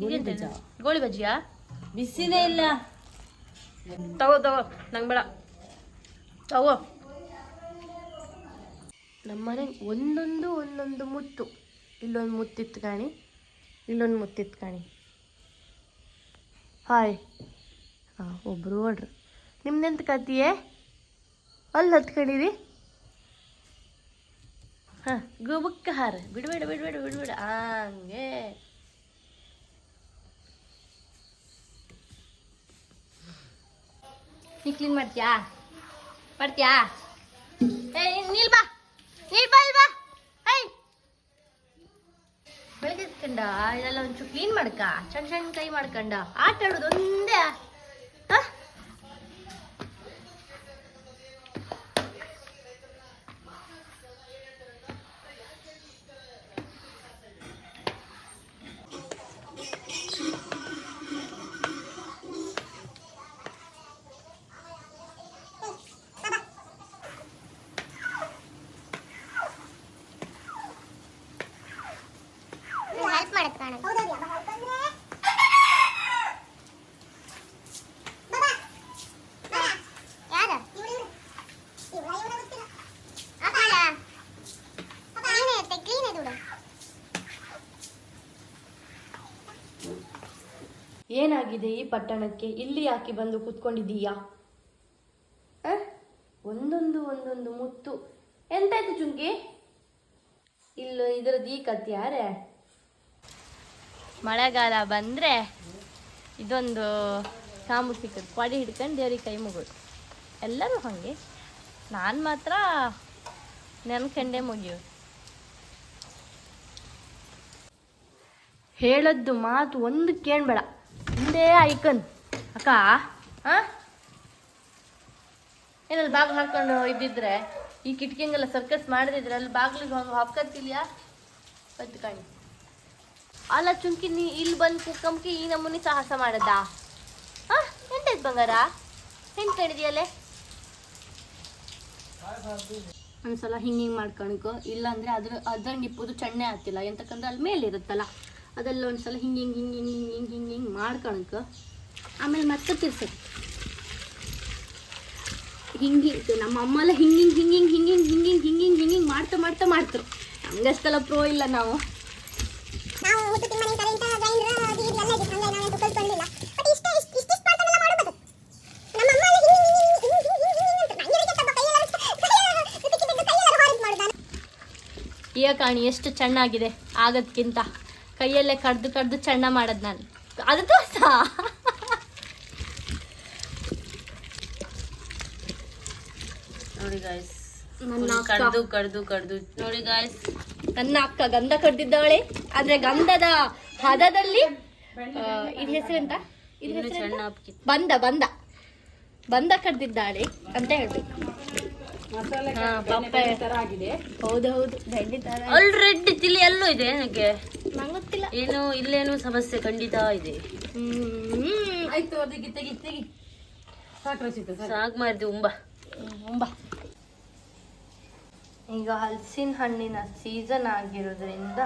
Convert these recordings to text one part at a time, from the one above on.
ಗೋಳಿ ಬಜ್ಜ. ಗೋಳಿ ಬಜ್ಜಿಯಾ ಬಿಸಿನೇ ಇಲ್ಲ ತಗೋ ತಗೋ ನಂಗೆ ಬೇಡ ತಗೋ ನಮ್ಮನೆ ಒಂದೊಂದು ಒಂದೊಂದು ಮುತ್ತು ಇಲ್ಲೊಂದು ಮುತ್ತಿತ್ತು ಕಾಣಿ ಇಲ್ಲೊಂದು ಮುತ್ತಿತ್ತು ಕಾಣಿ ಹಾಯ್ ಹಾಂ ಒಬ್ಬರು ಓಡ್ರಿ ನಿಮ್ದೆಂತ ಕತ್ತಿಯೇ ಅಲ್ಲಿ ಹತ್ಕೊಂಡಿರಿ ಗುಬುಕ್ಕ ಹಾರ ಬಿಡಬೇಡ ಬಿಡಬೇಡ ಬಿಡಬೇಡ ಹಂಗೆ ನೀ ಕ್ಲೀನ್ ಮಾಡ್ತೀಯಾ ಮಾಡ್ತೀಯಾ ಏ ನೀಲ್ ಬಾ ನೀಲ್ ಬಾ ಇಲ್ಲಿ ಬಾ ಏಯ್ ಬೆಳಗ್ಗೆ ಎತ್ಕಂಡ ಇದೆಲ್ಲ ಒಂಚೂರು ಕ್ಲೀನ್ ಮಾಡ್ಕ ಸಣ್ಣ ಸಣ್ಣ ಕೈ ಮಾಡ್ಕಂಡ ಆಟ ಆಡೋದು ಒಂದೇ ಇದು ಏನಾಗಿದೆ ಈ ಪಟ್ಟಣಕ್ಕೆ? ಇಲ್ಲಿ ಯಾಕೆ ಬಂದು ಕೂತ್ಕೊಂಡಿದ್ದೀಯಾ? ಆ? ಒಂದೊಂದು ಒಂದೊಂದು ಮುತ್ತು. ಎಂತಾಯ್ತು ಚುಂಕಿ ಇಲ್ಲ ಇದರದ್ದು ಈ ಕತ್ತಿ ಯಾರೇ? ಮಳೆಗಾಲ ಬಂದರೆ ಇದೊಂದು ಕಾಮು ಸಿಕ್ಕದು. ಕೊಡೆ ಹಿಡ್ಕೊಂಡು ದೇವ್ರಿಗೆ ಕೈ ಮುಗೋದು. ಎಲ್ಲರೂ ಹಾಗೆ. ನಾನು ಮಾತ್ರ ನೆನ್ಕಂಡೇ ಮುಗಿಯೋದು. ಹೇಳದ್ದು ಮಾತು ಒಂದು ಕೇಳಬೇಡ. ಹಿಂದೆ ಐಕನ್. ಅಕ್ಕ ಹಾಂ ಏನಲ್ಲಿ ಬಾಗಿಲು ಹಾಕೊಂಡು ಇದ್ದಿದ್ರೆ, ಈ ಕಿಟಕಿಂಗೆಲ್ಲ ಸರ್ಕಸ್ ಮಾಡಿದ್ರೆ ಅಲ್ಲಿ ಬಾಗಿಲಿಗೆ ಹೋಗಿ ಹಾಕತ್ತಿಲ್ಯಾ ಬದ್ದು ಕಾಣಿ ಅಲ್ಲ ಚುಂಕಿ ನೀ ಇಲ್ಲಿ ಬಂದು ಕುಕ್ಕಂಕಿ ಈ ನಮೂನಿ ಸಾಹಸ ಮಾಡದ ಹಾಂ ಎಂತಾಯ್ತು ಬಂಗಾರ ನಿಂತ್ಕೊಂಡಿದ್ಯಲ್ಲೇ ಒಂದ್ಸಲ ಹಿಂಗೆ ಹಿಂಗೆ ಮಾಡ್ಕೊಳ್ಕೊ ಇಲ್ಲಾಂದ್ರೆ ಅದ್ರ ಅದ್ರಂಗೆ ಇಪ್ಪುದು ಚಣ್ಣೆ ಆಗ್ತಿಲ್ಲ ಎಂತಕ್ಕಂದ್ರೆ ಅಲ್ಲಿ ಮೇಲೆ ಇರುತ್ತಲ್ಲ ಅದೆಲ್ಲ ಒಂದ್ಸಲ ಹಿಂಗೆ ಹಿಂಗೆ ಹಿಂಗೆ ಹಿಂಗೆ ಹಿಂಗೆ ಹಿಂಗೆ ಹಿಂಗೆ ಹಿಂಗೆ ಮಾಡ್ಕೊಳಕ ಆಮೇಲೆ ಮತ್ತೆ ತಿರ್ಸಕ್ಕೆ ಹಿಂಗೆ ಹಿಂಗೆ ನಮ್ಮ ಅಮ್ಮ ಎಲ್ಲ ಹಿಂಗೆ ಹಿಂಗೆ ಹಿಂಗೆ ಹಿಂಗೆ ಹಿಂಗೆ ಹಿಂಗೆ ಹಿಂಗೆ ಹಿಂಗೆ ಹಿಂಗೆ ಹಿಂಗೆ ಮಾಡ್ತಾ ಮಾಡ್ತಾ ಮಾಡ್ತಾರೆ ನಮ್ಗಷ್ಟೆಲ್ಲ ಪ್ರೋ ಇಲ್ಲ ನಾವು ನಾವು ಹುಟ್ಟು ತಿಮ್ಮನೆ ಕರೆಂಟ್ ಗ್ರೈಂಡರ್ ಅದು ಇದು ಎಲ್ಲ ಇದೆ ಹಂಗಾಗಿ ನಾವೇನು ಕಲ್ತ್ಕೊಂಡಿಲ್ಲ ಬಟ್ ಇಷ್ಟ ಇಷ್ಟ ಮಾಡ್ಬೋದು ನಮ್ಮ ಅಮ್ಮ ಎಲ್ಲ ಹಿಂಗೆ ಹಿಂಗೆ ಹಿಂಗೆ ಹಿಂಗೆ ಹಿಂಗೆ ಹಿಂಗೆ ಅಂತ ನಂಗೆ ಕೈಯೆಲ್ಲ ಕೈಯೆಲ್ಲ ಸಿಕ್ಕಿದ್ದು ಕೈಯೆಲ್ಲ ಹೊರಗೆ ಮಾಡುದು? ಈಗ ಕಾಣಿ ಎಷ್ಟು ಚೆನ್ನಾಗಿದೆ ಆಗದ್ಕಿಂತ. ಕೈಯಲ್ಲೇ ಕಡ್ದು ಕಡ್ದು ಚಣ್ಣ ಮಾಡದ್ ನಾನು. ಅದು ತೋರ್ಸ? ನೋಡಿ ಗಾಯ್ಸ್. ಕಡ್ದು ಕಡ್ದು ಕಡ್ದು. ನೋಡಿ ಗಾಯ್ಸ್ ನನ್ನ ಅಕ್ಕ ಗಂಧ ಕಡ್ದಿದ್ದಾಳೆ. ಆದ್ರೆ ಗಂಧದ ಹದದಲ್ಲಿ ಇದು ಹೆಸರೆಂತ? ಇದ್ ಹಾಕಿತ್ತು ಬಂದ ಬಂದ. ಬಂದ ಕಡ್ದಿದ್ದಾಳೆ ಅಂತ ಹೇಳ್ಬೇಕು. ಹೌದೌದು ಬೆಂಡಿ ತರ ಆಲ್ರೆಡಿ ತಿಳಿ ಎಲ್ಲೋ ಇದೆ ನನಗೆ? ನಂಗೆ ಗೊತ್ತಿಲ್ಲ. ಏನು ಇಲ್ಲೇನು ಸಮಸ್ಯೆ ಖಂಡಿತ ಇದೆ. ಸಾಕ್ ಮಾರಿದೆ ಉಂಬ. ಮುಂಬ ಈಗ ಹಲಸಿನ ಹಣ್ಣಿನ ಸೀಸನ್ ಆಗಿರೋದ್ರಿಂದ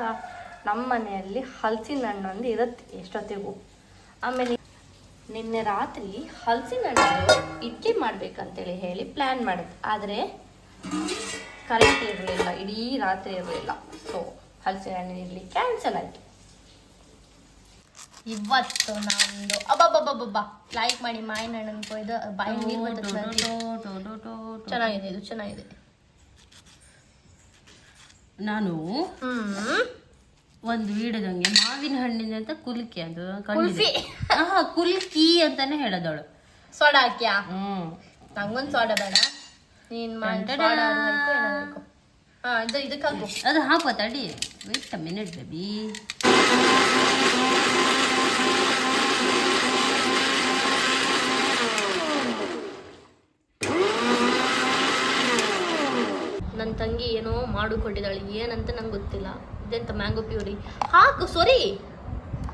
ನಮ್ಮ ಮನೆಯಲ್ಲಿ ಹಲಸಿನ ಹಣ್ಣು ಒಂದು ಇರುತ್ತೆ ಎಷ್ಟೊತ್ತಿಗೂ. ಆಮೇಲೆ ನಿನ್ನೆ ರಾತ್ರಿ ಹಲಸಿನ ಹಣ್ಣು ಇಡ್ಲಿ ಮಾಡ್ಬೇಕಂತೇಳಿ ಹೇಳಿ ಪ್ಲ್ಯಾನ್ ಮಾಡಿದ್ ಆದರೆ ಕರೆಂಟ್ ಇರಲಿಲ್ಲ ಇಡೀ ರಾತ್ರಿ ಇರಲಿಲ್ಲ. ಸೊ ಹಲಸಿನ ಹಣ್ಣಿನ ಇಡ್ಲಿ ಕ್ಯಾನ್ಸಲ್ ಆಯಿತು. ಇವತ್ತು ನಂದು ಅಬ್ಬಬ್ಬಬ್ಬಬ್ಬ. ಲೈಕ್ ಮಾಡಿ ಮಾಯಿನ ಹಣ್ಣನ್ನು ಕೊಯ್ದು ಬಾಯಿ ನೀರು. ಚೆನ್ನಾಗಿದೆ ಇದು ಚೆನ್ನಾಗಿದೆ. ನಾನು ಒಂದು ವಿಡಿಯೋದಂಗೆ ಮಾವಿನ ಹಣ್ಣಿನ ಅಂತ ಕುಲ್ಕಿ ಅದು ಕುಲ್ಫಿ ಹಾ ಕುಲ್ಕಿ. ಅಂತಾನೆ ಹೇಳದವಳು. ಸೋಡಾ ಹಾಕ್ಯಾ? ಹ್ಮ್. ನಂಗೊಂದು ಸೋಡ ಬೇಡ. ನೀನ್ ಹಾಕು, ಹಾಕು. ಇದು ಇದಕ್ಕೆ ಹಾಕು. ಅದು ಹಾಕುವ ತಡಿ. ವೆಯ್ಟ್ ಮಿನಿಟ್ ಬೇಬಿ ನನ್ನ ತಂಗಿ ಏನೋ ಮಾಡಿಕೊಂಡಿದ್ದಾಳೆ ಏನಂತ ನಂಗೆ ಗೊತ್ತಿಲ್ಲ. ಇದೆಂತ ಮ್ಯಾಂಗೋ ಪ್ಯೂರಿ ಹಾಕು ಸಾರಿ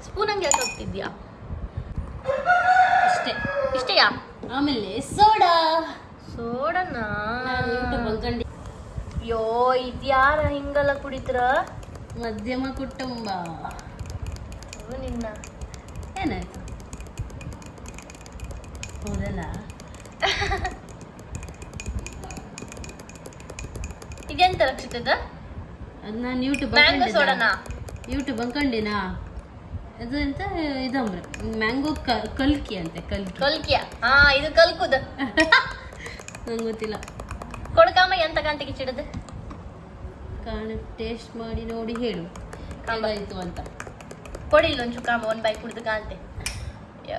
ಸ್ಪೂನ್ ಹಂಗೆ ಯಾಕೆ ಹಾಕ್ತಿದ್ಯಾ? ಅಷ್ಟೇ ಇಷ್ಟೆಯಾ? ಆಮೇಲೆ ಸೋಡಾ. ಸೋಡನಾ? ಯೂಟ್ಯೂಬ್ ಅಲ್ಲಿ ಕಂಡು ಯೋ ಇದ್ಯಾರ ಹಿಂಗೆಲ್ಲ ಕುಡಿತ್ರ? ಮಧ್ಯಮ ಕುಟುಂಬ. ನಿನ್ನ. ಏನಾಯ್ತು? ಹೌದಲ್ಲ ಇದೆಂತ ರಕ್ಷಿತದ? ಅದು ನಾನು ಯೂಟ್ಯೂಬ್ ಮ್ಯಾಂಗೋ ಸೋಡನಾ? ಯೂಟ್ಯೂಬ್ ಅನ್ಕೊಂಡಿನಾ ಅದು ಎಂತ ಇದಂಬ್ರೆ ಮ್ಯಾಂಗೋ ಕಲ್ಕಿ ಅಂತೆ ಕಲ್ಕಿ. ಕಲ್ಕಿಯ? ಹಾ ಇದು ಕಲ್ಕುದ. ನಂಗೆ ಗೊತ್ತಿಲ್ಲ. ಕೊಡಕಾಮ ಎಂತ ಕಾಂತಿಗೆ ಚಿಡದ? ಕಾಣ ಟೇಸ್ಟ್ ಮಾಡಿ ನೋಡಿ ಹೇಳು. ಕಾಂಬ. ಹೇಗಾಯ್ತು ಅಂತ. ಕೊಡಿ ಒಂಚೂರು ಕಾಮ ಒಂದು ಬೈ ಕುಡಿದು ಕಾಂತೆ ಯಾ,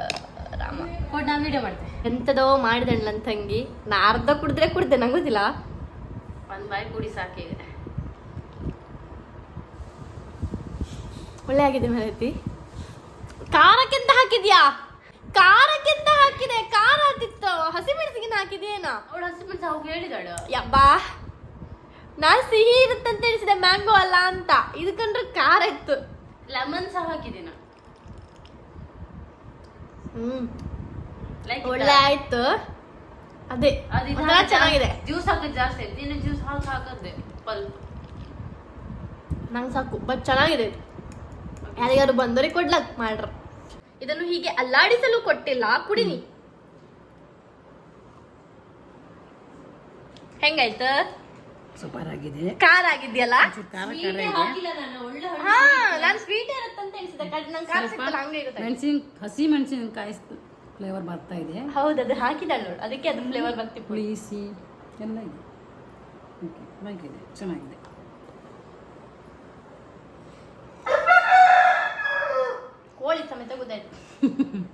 ರಾಮ. ಕೊಡ್ನಾ ನಾನು ವಿಡಿಯೋ ಮಾಡ್ತೆ. ಎಂತದೋ ಮಾಡಿದಣ್ಣ ನನ್ನ ತಂಗಿ ನಾ ಅರ್ಧ ಕುಡಿದ್ರೆ ಕುಡ್ದೆ ನಂಗೆ ಗೊತ್ತಿಲ್ಲ. ಒಂದು ಬಾಯಿ ಕುಡಿ ಸಾಕಿದೆ ಒಳ್ಳೆ ಆಗಿದೆ ಮರೈತಿ ಖಾರಕ್ಕೆಂತ ಹಾಕಿದ್ಯಾ? ಖಾರಕ್ಕೆಂತ ಹಾಕಿದೆ? ಖಾರ ಹತ್ತಿತ್ತು ಹಸಿಮೆಣಸಿಗೆ ಹಾಕಿದೇನ ಅವಳು ಹಸಿಮೆಣಸು ಅವಾಗ ಹೇಳಿದಾಳು. ಯಬ್ಬಾ. ನಾನು ಸಿಹಿ ಇರುತ್ತಂತ ಹೇಳಿಸಿದೆ ಮ್ಯಾಂಗೋ ಅಲ್ಲ ಅಂತ. ಇದು ಕಂಡ್ರೆ ಖಾರ ಇತ್ತು. ಲೆಮನ್ ಸಹ ಹಾಕಿದೆ ನಾನು ಹ್ಮ್ ಒಳ್ಳೆ ಆಯ್ತು. ಅದೇ ಅದು ಒಂಥರ ಚೆನ್ನಾಗಿದೆ. ಜ್ಯೂಸ್ ಹಾಕೋದು ಜಾಸ್ತಿ ಆಯ್ತು ಇನ್ನು ಜ್ಯೂಸ್ ಹಾಕಿ ಹಾಕಂದೆ ಪಲ್ಪ್. ನಂಗೆ ಸಾಕು ಬಟ್ ಚೆನ್ನಾಗಿದೆ. ಇದು. ಯಾರಿಗಾರು ಬಂದವರಿಗೆ ಕೊಡ್ಲಕ್ ಮಾಡ್ರ. ಇದನ್ನು ಹೀಗೆ ಅಲ್ಲಾಡಿಸಲು ಕೊಟ್ಟಿಲ್ಲ ಕುಡಿನಿ. ಹೆಂಗಾಯ್ತ? ಸೂಪರ್ ಆಗಿದೆ ಖಾರ ಆಗಿದ್ಯಲ್ಲ? ಖಾರ ಖಾರ ಇದೆ. ಹಾಕಿಲ್ಲ ನಾನು ಒಳ್ಳೆ ಹಾ ನಾನು ಸ್ವೀಟ್ ಇರುತ್ತಂತ ಎನಿಸಿದೆ ನಂಗೆ ಖಾರ ಸಿಕ್ಕಲ್ಲ ಹಂಗೆ ಇರುತ್ತೆ. ಮೆಣಸಿನ ಹಸಿ ಮೆಣಸಿನಕಾಯಿ ಫ್ಲೇವರ್ ಬರ್ತಾ ಇದೆ. ಹೌದು ಅದು ಹಾಕಿದಳು ನೋಡು. ಅದಕ್ಕೆ ಅದು ಫ್ಲೇವರ್ ಬರ್ತಿ ಪುಳಿಸಿ ಎಲ್ಲ ಇದೆ. ಓಕೆ ಚೆನ್ನಾಗಿದೆ ಚೆನ್ನಾಗಿದೆ. ಕೋಳಿ ಸಮೇತ ಗೊತ್ತಾಯ್ತು